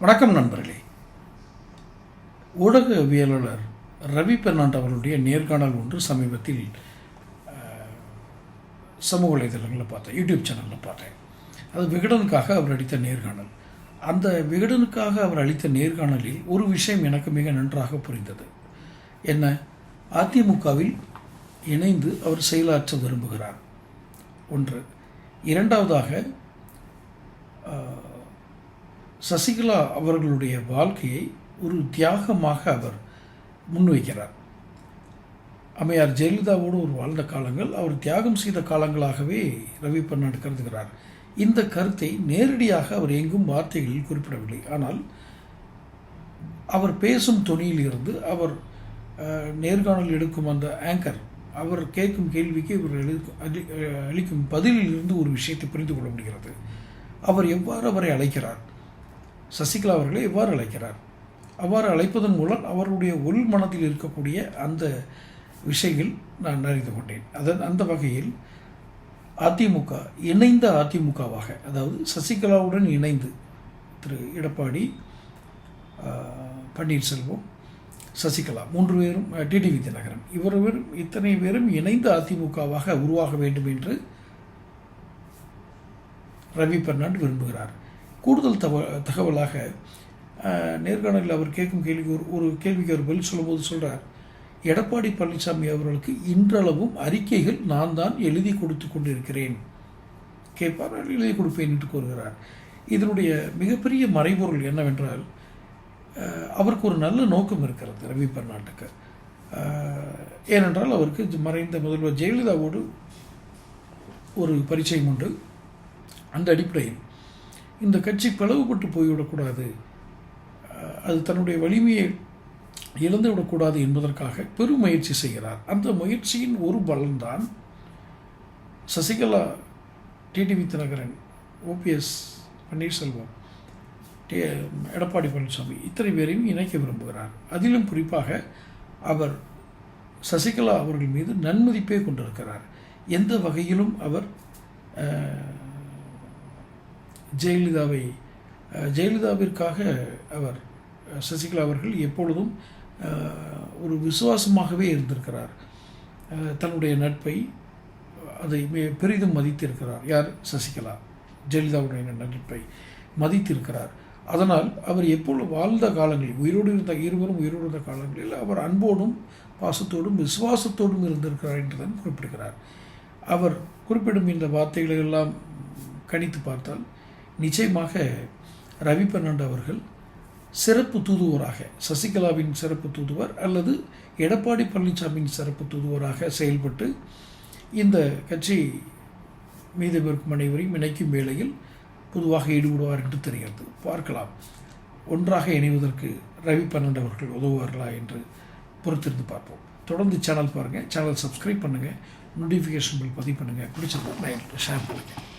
வணக்கம் நண்பர்களே. ஊடகவியலாளர் ரவி பெர்னாண்ட் அவர்களுடைய நேர்காணல் ஒன்று சமீபத்தில் சமூக வலைதளங்களில் பார்த்தேன் யூடியூப் சேனலில் பார்த்தேன். அது விகடனுக்காக அவர் அளித்த நேர்காணல். அந்த விகடனுக்காக அவர் அளித்த நேர்காணலில் ஒரு விஷயம் எனக்கு மிக நன்றாக புரிந்தது. என்ன? அதிமுகவில் இணைந்து அவர் செயலாற்ற விரும்புகிறார். ஒன்று. இரண்டாவதாக சசிகலா அவர்களுடைய வாழ்க்கையை ஒரு தியாகமாக அவர் முன்வைக்கிறார். அம்மையார் ஜெயலலிதாவோடு ஒரு வாழ்ந்த காலங்கள் அவர் தியாகம் செய்த காலங்களாகவே ரவி பன்னாடு கருதுகிறார். இந்த கருத்தை நேரடியாக அவர் எங்கும் வார்த்தைகளில் குறிப்பிடவில்லை. ஆனால் அவர் பேசும் தொனியில் இருந்து அவர் நேர்காணல் எடுக்கும் அந்த ஆங்கர் அவர் கேட்கும் கேள்விக்கு இவர் அளிக்கும் பதிலில் இருந்து ஒரு விஷயத்தை புரிந்து கொள்ள முடிகிறது. அவர் எவ்வாறு அவரை அழைக்கிறார்? சசிகலா அவர்களை எவ்வாறு அழைக்கிறார்? அவ்வாறு அழைப்பதன் மூலம் அவருடைய உள் மனதில் இருக்கக்கூடிய அந்த விஷயங்கள் நான் அறிந்து கொண்டேன். அதன் அந்த வகையில் அதிமுக இணைந்த அதிமுகவாக அதாவது சசிகலாவுடன் இணைந்து திரு எடப்பாடி பன்னீர்செல்வம் சசிகலா மூன்று பேரும் டிடிவி தினகரன் இவரும் இத்தனை பேரும் இணைந்த அதிமுகவாக உருவாக வேண்டும் என்று ரவி பெர்னாண்ட் விரும்புகிறார். கூடுதல் தவ தகவலாக நேர்காணலில் அவர் கேட்கும் கேள்விக்கு ஒரு ஒரு கேள்விக்கு அவர் பதில் சொல்லும்போது சொல்கிறார் எடப்பாடி பழனிசாமி அவர்களுக்கு இன்றளவும் அறிக்கைகள் நான் தான் எழுதி கொடுத்து கொண்டிருக்கிறேன். கேட்பார் எழுதி கொடுப்பேன் என்று கூறுகிறார். இதனுடைய மிகப்பெரிய மறைபொருள் என்னவென்றால் அவருக்கு ஒரு நல்ல நோக்கம் இருக்கிறது ரவி பர்நாட்டுக்கு. ஏனென்றால் அவருக்கு மறைந்த முதல்வர் ஜெயலலிதாவோடு ஒரு பரிச்சயம் உண்டு. அந்த அடிப்படையில் இந்த கட்சி பிளவுபட்டு போய்விடக்கூடாது. அது தன்னுடைய வலிமையை இழந்து விடக்கூடாது என்பதற்காக பெரும் முயற்சி செய்கிறார். அந்த முயற்சியின் ஒரு பலன்தான் சசிகலா டிடிவி தினகரன் ஓபிஎஸ் பன்னீர்செல்வம் எடப்பாடி பழனிசாமி இத்தனை பேரையும் இணைக்க விரும்புகிறார். அதிலும் குறிப்பாக அவர் சசிகலா அவர்கள் மீது நன்மதிப்பே கொண்டிருக்கிறார். எந்த வகையிலும் அவர் ஜெயலலிதாவை ஜெயலலிதாவிற்காக அவர் சசிகலா அவர்கள் எப்பொழுதும் ஒரு விசுவாசமாகவே இருந்திருக்கிறார். தன்னுடைய நட்பை அதை மே- பெரிதும் மதித்திருக்கிறார். யார்? சசிகலா. ஜெயலலிதாவுடைய நட்பை மதித்திருக்கிறார். அதனால் அவர் எப்பொழுது வாழ்ந்த காலங்களில் உயிரோடு இருந்த இருவரும் உயிரோடு இருந்த காலங்களில் அவர் அன்போடும் பாசத்தோடும் விசுவாசத்தோடும் இருந்திருக்கிறார் என்று தான் குறிப்பிடுகிறார். அவர் குறிப்பிடும் இந்த வார்த்தைகளை எல்லாம் கணித்து பார்த்தால் நிச்சயமாக ரவி பெர்னாண்டு அவர்கள் சிறப்பு தூதுவராக சசிகலாவின் சிறப்பு தூதுவர் அல்லது எடப்பாடி பழனிசாமியின் சிறப்பு தூதுவராக செயல்பட்டு இந்த கட்சி மீது இருக்கும் அனைவரையும் இணைக்கும் வேளையில் பொதுவாக ஈடுபடுவார் என்று தெரிகிறது. பார்க்கலாம். ஒன்றாக இணைவதற்கு ரவி பன்னெண்டு அவர்கள் உதவுவார்களா என்று பொறுத்திருந்து பார்ப்போம். தொடர்ந்து சேனல் பாருங்கள் சேனல் சப்ஸ்கிரைப் பண்ணுங்கள் நோட்டிஃபிகேஷன் பில் பதிவு பண்ணுங்கள் பிடிச்சிருந்தா ஷேர் பண்ணுங்கள்